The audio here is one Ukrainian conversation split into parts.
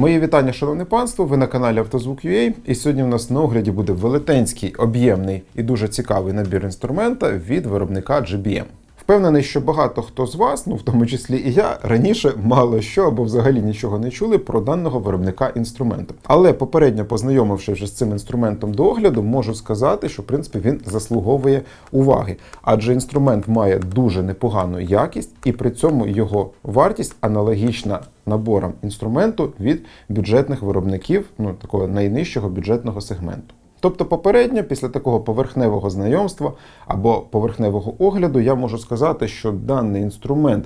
Мої вітання, шановне панство. Ви на каналі Автозвук.ua і сьогодні у нас на огляді буде велетенський, об'ємний і дуже цікавий набір інструмента від виробника GBM. Впевнений, що багато хто з вас, ну в тому числі і я, раніше мало що або взагалі нічого не чули про даного виробника інструменту. Але попередньо познайомившись вже з цим інструментом до огляду, можу сказати, що в принципі він заслуговує уваги, адже інструмент має дуже непогану якість, і при цьому його вартість аналогічна наборам інструменту від бюджетних виробників, ну такого найнижчого бюджетного сегменту. Тобто, попередньо, після такого поверхневого знайомства або поверхневого огляду, я можу сказати, що даний інструмент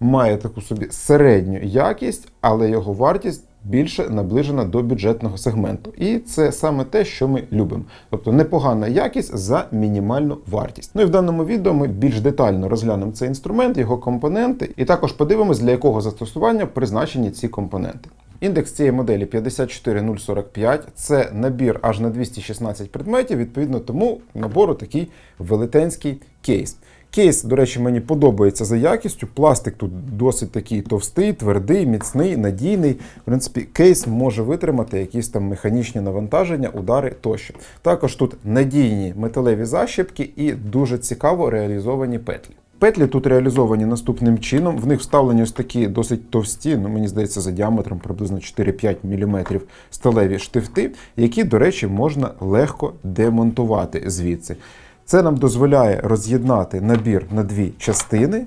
має таку собі середню якість, але його вартість більше наближена до бюджетного сегменту. І це саме те, що ми любимо. Тобто непогана якість за мінімальну вартість. Ну і в даному відео ми більш детально розглянемо цей інструмент, його компоненти, і також подивимось, для якого застосування призначені ці компоненти. Індекс цієї моделі 54045. Це набір аж на 216 предметів. Відповідно, тому набору такий велетенський кейс. Кейс, до речі, мені подобається за якістю. Пластик тут досить такий товстий, твердий, міцний, надійний. В принципі, кейс може витримати якісь там механічні навантаження, удари тощо. Також тут надійні металеві защіпки і дуже цікаво реалізовані петлі. Петлі тут реалізовані наступним чином. В них вставлені ось такі досить товсті, ну мені здається, за діаметром приблизно 4-5 мм сталеві штифти, які, до речі, можна легко демонтувати звідси. Це нам дозволяє роз'єднати набір на дві частини.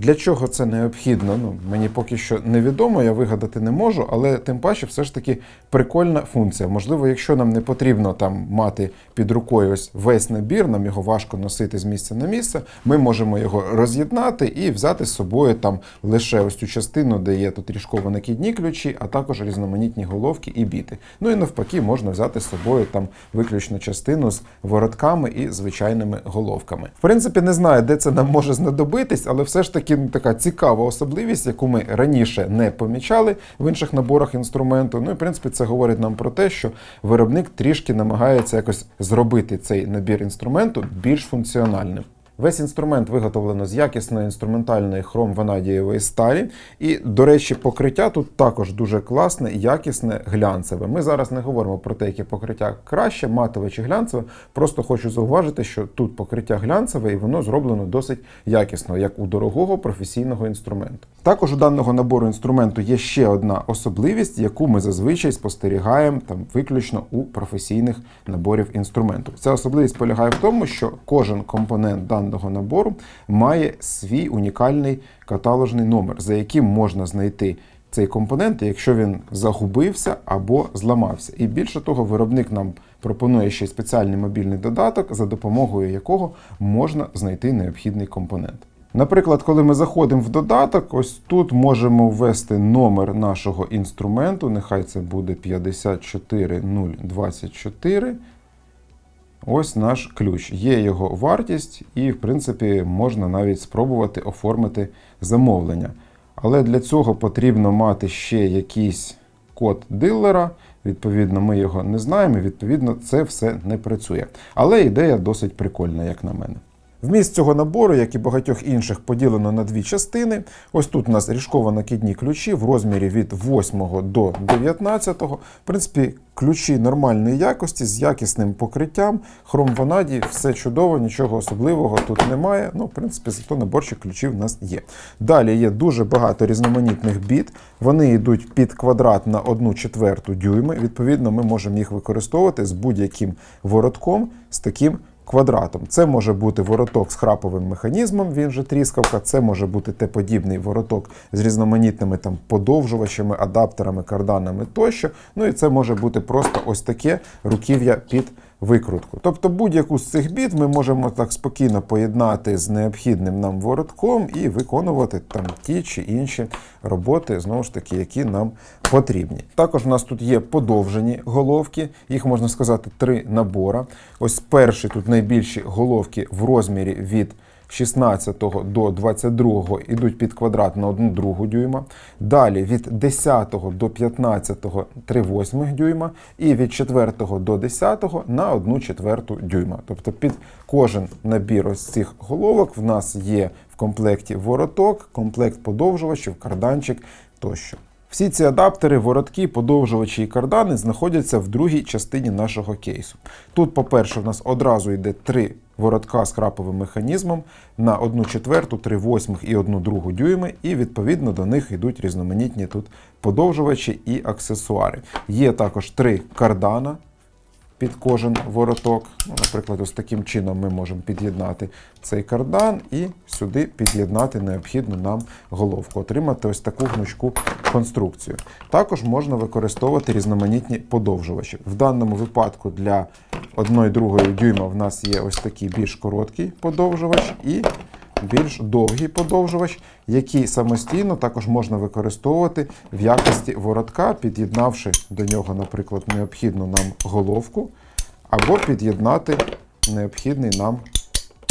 Для чого це необхідно? Ну, мені поки що невідомо, я вигадати не можу, але тим паче все ж таки прикольна функція. Можливо, якщо нам не потрібно там мати під рукою ось весь набір, нам його важко носити з місця на місце, ми можемо його роз'єднати і взяти з собою там лише ось цю частину, де є тут ріжково накидні ключі, а також різноманітні головки і біти. Ну і навпаки, можна взяти з собою там виключно частину з воротками і звичайними головками. В принципі, не знаю, де це нам може знадобитись, але все ж таки ну, така цікава особливість, яку ми раніше не помічали в інших наборах інструменту. Ну і в принципі це говорить нам про те, що виробник трішки намагається якось зробити цей набір інструменту більш функціональним. Весь інструмент виготовлено з якісної інструментальної хром-ванадієвої сталі. І, до речі, покриття тут також дуже класне, якісне, глянцеве. Ми зараз не говоримо про те, яке покриття краще, матове чи глянцеве. Просто хочу зауважити, що тут покриття глянцеве і воно зроблено досить якісно, як у дорогого професійного інструменту. Також у даного набору інструменту є ще одна особливість, яку ми зазвичай спостерігаємо там виключно у професійних наборів інструменту. Ця особливість полягає в тому, що кожен компонент даного набору має свій унікальний каталожний номер, за яким можна знайти цей компонент, якщо він загубився або зламався. І більше того, виробник нам пропонує ще спеціальний мобільний додаток, за допомогою якого можна знайти необхідний компонент. Наприклад, коли ми заходимо в додаток, ось тут можемо ввести номер нашого інструменту. Нехай це буде 54024. Ось наш ключ. Є його вартість, і, в принципі, можна навіть спробувати оформити замовлення. Але для цього потрібно мати ще якийсь код дилера. Відповідно, ми його не знаємо, відповідно, це все не працює. Але ідея досить прикольна, як на мене. Вміст цього набору, як і багатьох інших, поділено на дві частини. Ось тут у нас ріжково-накидні ключі в розмірі від 8 до 19. В принципі, ключі нормальної якості з якісним покриттям. Хром ванаді, все чудово, нічого особливого тут немає. Ну, в принципі, зато наборчик ключів у нас є. Далі є дуже багато різноманітних біт. Вони йдуть під квадрат на 1 четверту дюйми. Відповідно, ми можемо їх використовувати з будь-яким воротком з таким квадратом. Це може бути вороток з храповим механізмом, він же тріскавка, це може бути Т-подібний вороток з різноманітними там подовжувачами, адаптерами, карданами тощо. Ну і це може бути просто ось таке руків'я під викрутку. Тобто будь-яку з цих біт ми можемо так спокійно поєднати з необхідним нам воротком і виконувати там ті чи інші роботи, знову ж таки, які нам потрібні. Також у нас тут є подовжені головки, їх можна сказати три набора. Ось перші тут найбільші головки в розмірі від 16 до 22 йдуть під квадрат на 1 другу дюйма. Далі від 10 до 15 3 восьмих дюйма. І від 4 до 10 на 1 четверту дюйма. Тобто під кожен набір ось цих головок в нас є в комплекті вороток, комплект подовжувачів, карданчик тощо. Всі ці адаптери, воротки, подовжувачі і кардани знаходяться в другій частині нашого кейсу. Тут, по-перше, в нас одразу йде три воротка з краповим механізмом на 1 четверту, 3 восьмих і 1 другу дюйми, і відповідно до них йдуть різноманітні тут подовжувачі і аксесуари. Є також три кардана під кожен вороток. Ну, наприклад, ось таким чином ми можемо під'єднати цей кардан і сюди під'єднати необхідну нам головку, отримати ось таку гнучку конструкцію. Також можна використовувати різноманітні подовжувачі. В даному випадку для 1,2 дюйма в нас є ось такий більш короткий подовжувач і більш довгий подовжувач, який самостійно також можна використовувати в якості воротка, під'єднавши до нього, наприклад, необхідну нам головку, або під'єднати необхідний нам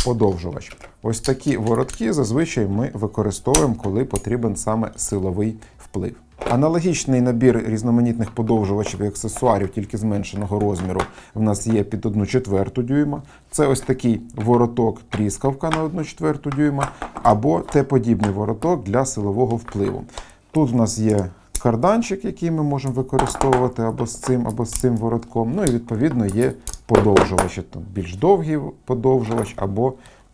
подовжувач. Ось такі воротки зазвичай ми використовуємо, коли потрібен саме силовий вплив. Аналогічний набір різноманітних подовжувачів і аксесуарів, тільки зменшеного розміру, в нас є під 1 четверту дюйма. Це ось такий вороток тріскавка на 1 четверту дюйма, або Т-подібний вороток для силового впливу. Тут в нас є карданчик, який ми можемо використовувати або з цим, або з цим воротком. Ну і відповідно є подовжувачі. Там більш довгий подовжувач або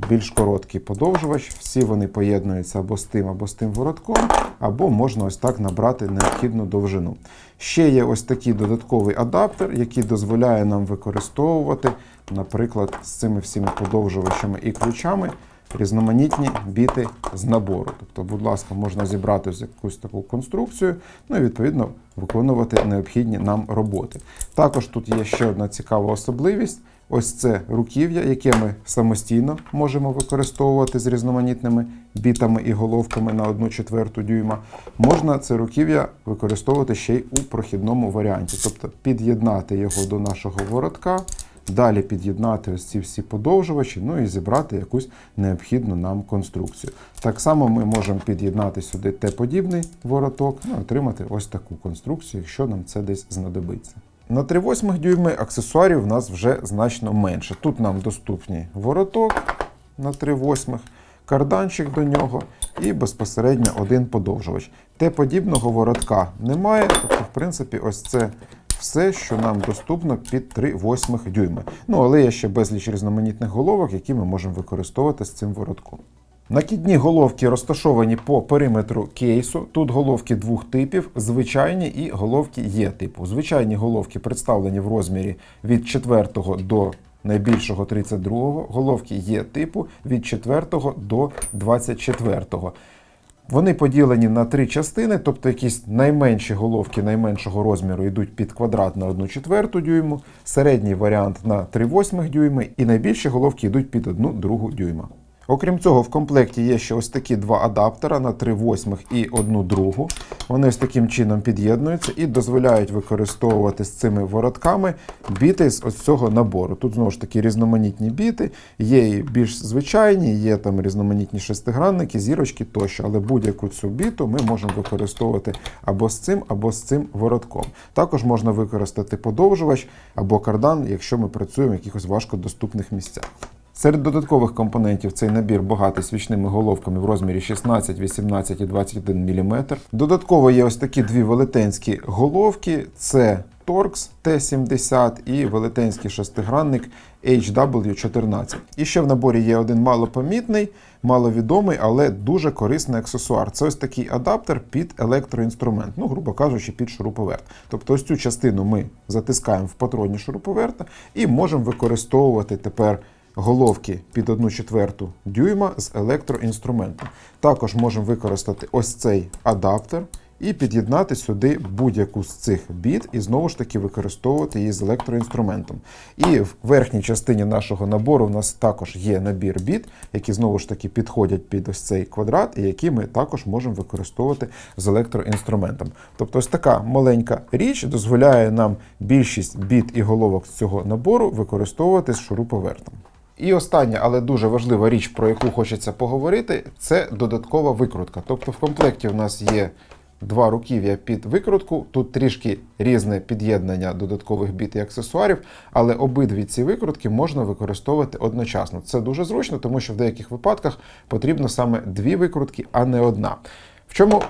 більш короткий подовжувач. Всі вони поєднуються або з тим, або з тим воротком, або можна ось так набрати необхідну довжину. Ще є ось такий додатковий адаптер, який дозволяє нам використовувати, наприклад, з цими всіми подовжувачами і ключами. Різноманітні біти з набору. Тобто, будь ласка, можна зібрати якусь таку конструкцію, ну і відповідно виконувати необхідні нам роботи. Також тут є ще одна цікава особливість. Ось це руків'я, яке ми самостійно можемо використовувати з різноманітними бітами і головками на 1 четверту дюйма. Можна це руків'я використовувати ще й у прохідному варіанті, тобто під'єднати його до нашого воротка. Далі під'єднати ось ці всі подовжувачі, ну і зібрати якусь необхідну нам конструкцію. Так само ми можемо під'єднати сюди Т-подібний вороток, ну, отримати ось таку конструкцію, якщо нам це десь знадобиться. На 3,8 дюйми аксесуарів в нас вже значно менше. Тут нам доступні вороток на 3,8, карданчик до нього і безпосередньо один подовжувач. Т-подібного воротка немає, тобто, в принципі, ось це все, що нам доступно під 3,8 дюйми. Ну, але є ще безліч різноманітних головок, які ми можемо використовувати з цим воротком. Накидні головки розташовані по периметру кейсу. Тут головки двох типів: звичайні і головки Є типу. Звичайні головки представлені в розмірі від 4 до найбільшого 32-го, головки Є типу від 4 до 24. Вони поділені на три частини, тобто якісь найменші головки найменшого розміру йдуть під квадрат на 1 четверту дюйму, середній варіант на 3 восьмих дюйми, і найбільші головки йдуть під 1 другу дюйма. Окрім цього, в комплекті є ще ось такі два адаптера на 3 восьмих і 1 другу. Вони ось таким чином під'єднуються і дозволяють використовувати з цими воротками біти з ось цього набору. Тут знову ж таки різноманітні біти, є і більш звичайні, є там різноманітні шестигранники, зірочки тощо, але будь-яку цю біту ми можемо використовувати або з цим, або з цим воротком. Також можна використати подовжувач або кардан, якщо ми працюємо в якихось важкодоступних місцях. Серед додаткових компонентів цей набір багатий свічними головками в розмірі 16, 18 і 21 мм. Додатково є ось такі дві велетенські головки: це Torx T70 і велетенський шестигранник HW14. І ще в наборі є один малопомітний, маловідомий, але дуже корисний аксесуар. Це ось такий адаптер під електроінструмент, ну, грубо кажучи, під шуруповерт. Тобто ось цю частину ми затискаємо в патроні шуруповерта і можемо використовувати тепер головки під 1 четверту дюйма з електроінструментом. Також можемо використати ось цей адаптер і під'єднати сюди будь-яку з цих біт, і знову ж таки використовувати її з електроінструментом. І в верхній частині нашого набору в нас також є набір біт, які знову ж таки підходять під ось цей квадрат, і які ми також можемо використовувати з електроінструментом. Тобто, ось така маленька річ дозволяє нам більшість біт і головок з цього набору використовувати з шуруповертом. І остання, але дуже важлива річ, про яку хочеться поговорити, це додаткова викрутка. Тобто в комплекті у нас є два руків'я під викрутку, тут трішки різне під'єднання додаткових біт і аксесуарів, але обидві ці викрутки можна використовувати одночасно. Це дуже зручно, тому що в деяких випадках потрібно саме дві викрутки, а не одна. В чому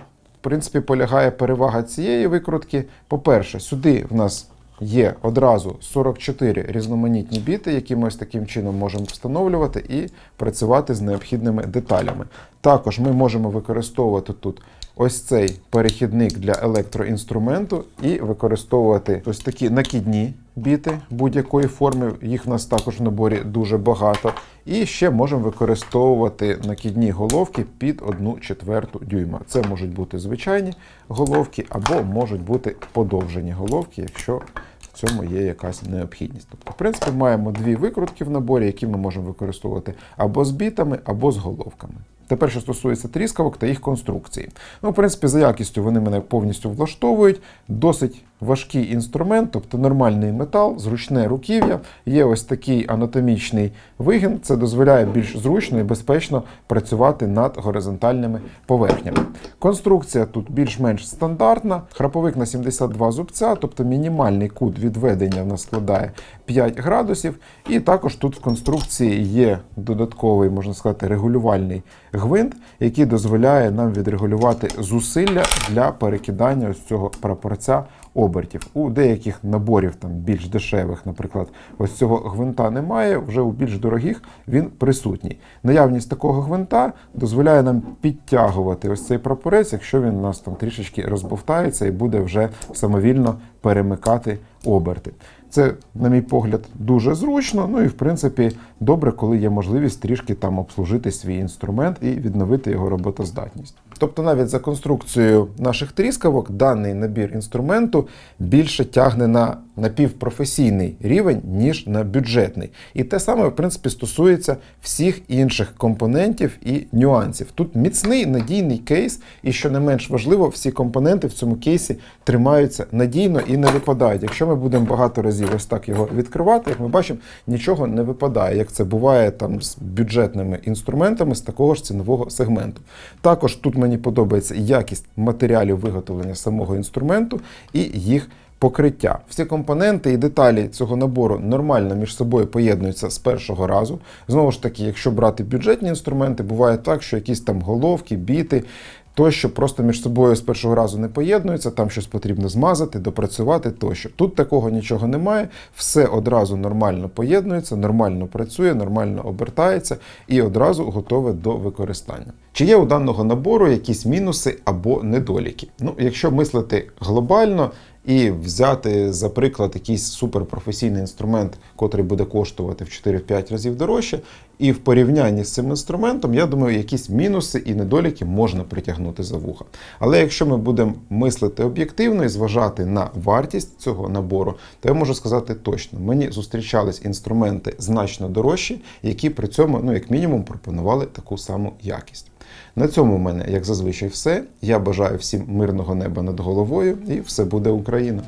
в принципі, полягає перевага цієї викрутки. По-перше, сюди в нас є одразу 44 різноманітні біти, які ми ось таким чином можемо встановлювати і працювати з необхідними деталями. Також ми можемо використовувати тут ось цей перехідник для електроінструменту і використовувати ось такі накидні біти будь-якої форми. Їх в нас також в наборі дуже багато. І ще можемо використовувати накидні головки під 1 четверту дюйма. Це можуть бути звичайні головки або можуть бути подовжені головки, якщо в цьому є якась необхідність. Тобто, в принципі, маємо дві викрутки в наборі, які ми можемо використовувати або з бітами, або з головками. Тепер, що стосується тріскавок та їх конструкції. Ну, в принципі, за якістю вони мене повністю влаштовують. Досить важкий інструмент, тобто нормальний метал, зручне руків'я. Є ось такий анатомічний вигін. Це дозволяє більш зручно і безпечно працювати над горизонтальними поверхнями. Конструкція тут більш-менш стандартна. Храповик на 72 зубця, тобто мінімальний кут відведення в нас складає 5 градусів. І також тут в конструкції є додатковий, можна сказати, регулювальний гвинт, який дозволяє нам відрегулювати зусилля для перекидання ось цього прапорця обертів. У деяких наборів там більш дешевих, наприклад, ось цього гвинта немає. Вже у більш дорогих він присутній. Наявність такого гвинта дозволяє нам підтягувати ось цей прапорець, якщо він у нас там трішечки розбовтається і буде вже самовільно перемикати оберти. Це, на мій погляд, дуже зручно. Ну і в принципі добре, коли є можливість трішки там обслужити свій інструмент і відновити його роботоздатність. Тобто, навіть за конструкцією наших тріскавок, даний набір інструменту більше тягне на напівпрофесійний рівень, ніж на бюджетний. І те саме, в принципі, стосується всіх інших компонентів і нюансів. Тут міцний надійний кейс, і що не менш важливо, всі компоненти в цьому кейсі тримаються надійно і не випадають. Якщо ми будемо багато разів ось так його відкривати, як ми бачимо, нічого не випадає, як це буває там з бюджетними інструментами з такого ж цінового сегменту. Також тут мені подобається якість матеріалів виготовлення самого інструменту і їх покриття. Всі компоненти і деталі цього набору нормально між собою поєднуються з першого разу. Знову ж таки, якщо брати бюджетні інструменти, буває так, що якісь там головки, біти. Тощо просто між собою з першого разу не поєднуються, там щось потрібно змазати, допрацювати тощо. Тут такого нічого немає, все одразу нормально поєднується, нормально працює, нормально обертається і одразу готове до використання. Чи є у даного набору якісь мінуси або недоліки? Ну, якщо мислити глобально, і взяти, за приклад, якийсь суперпрофесійний інструмент, котрий буде коштувати в 4-5 разів дорожче, і в порівнянні з цим інструментом, я думаю, якісь мінуси і недоліки можна притягнути за вуха. Але якщо ми будемо мислити об'єктивно і зважати на вартість цього набору, то я можу сказати точно, мені зустрічались інструменти значно дорожчі, які при цьому, ну як мінімум, пропонували таку саму якість. На цьому в мене, як зазвичай, все. Я бажаю всім мирного неба над головою, і все буде Україна.